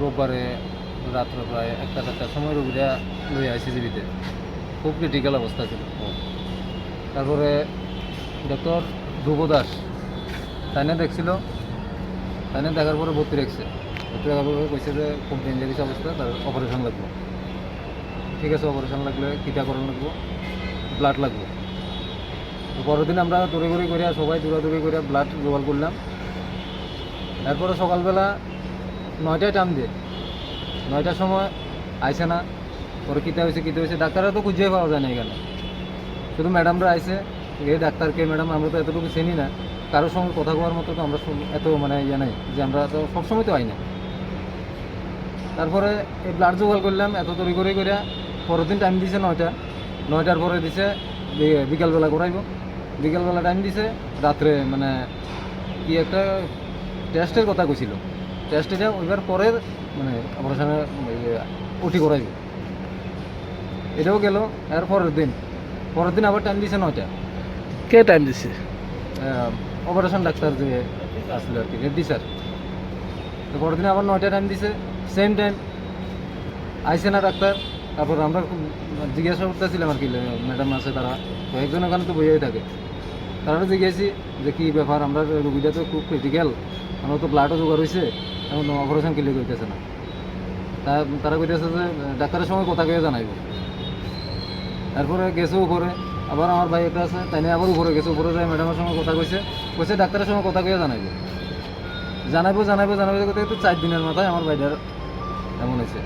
রোববারে রাত্রে প্রায় একটা চারটার সময় রোগীরা লই আইসি জিবিতে। খুব ক্রিটিক্যাল অবস্থা ছিল। তারপরে ডক্টর ধ্রুব দাস তাইনে দেখছিল তাইনে দেখার পরে ভর্তি রাখছে। ভর্তি রাখার পরে কইছে যে খুব ডেঞ্জারিস অবস্থা? তার অপারেশন লাগবে। ঠিক আছে অপারেশন লাগলে টিকাকরণ লাগবো ব্লাড লাগবে। পরের দিন আমরা দৌড়ি করে সবাই দৌড়াদৌড়ি করে ব্লাড জোগাড় করলাম। তারপরে সকালবেলা নয়টায় টাইম দিয়ে। নয়টার সময় আইসে না, পরে কীতে হয়েছে কীতে হয়েছে ডাক্তাররা তো খুঁজে পাওয়া যায় না এখানে। শুধু ম্যাডামরা আইসে এই ডাক্তারকে ম্যাডাম, আমরা তো এতটুকু চিনি না। কারোর সঙ্গে কথা বলার মতো তো আমরা এত মানে ইয়ে নাই, যে আমরা তো সবসময় তো আই না তারপরে এই ব্লাড জোগাড় করলাম, এত তৈরি করে করে পরের দিন টাইম দিছে নয়টা। নয়টার পরে দিছে বিকালবেলা করাইব। বিকালবেলা টাইম দিছে, রাত্রে মানে কি একটা টেস্টের কথা কইছিল। টেস্ট এটা ওইবার পরে মানে অপারেশনে উঠি করাইব। এটাও গেল এর পরের দিন। পরের দিন আবার টাইম দিছে নয়টা কে টাইম দিছে? অপারেশন ডাক্তার যে আসলে আর কি রেড্ডি স্যার তো পরের দিন আবার নয়টা টাইম দিছে সেম টাইম আইসে না ডাক্তার তারপর আমরা খুব জিজ্ঞাসা করতেছিলাম আর কি ম্যাডাম আছে তারা। কয়েকজন ওখানে তো বইয়াই থাকে। তারা জিজ্ঞেসি যে কী ব্যাপার, আমরা রুগীটা তো খুব ক্রিটিক্যাল আমরা তো ব্লাডও জোগাড় হয়েছে, এখন অপারেশন ক্লিয়ার করতেছে না। তা তারা কইতেছে যে, ডাক্তারের সঙ্গে কথা কয়ে জানাইব। তারপরে গেছে উপরে, আবার আমার ভাই একটা আছে তাই আবার উপরে গেছে, উপরে যায় ম্যাডামের সঙ্গে কথা কইছে কইছে ডাক্তারের সঙ্গে কথা কয়ে জানাইব। জানাইবো জানাইবো জানাইবো তো চার দিনের মাথায় আমার ভাইটার এমন হয়েছে।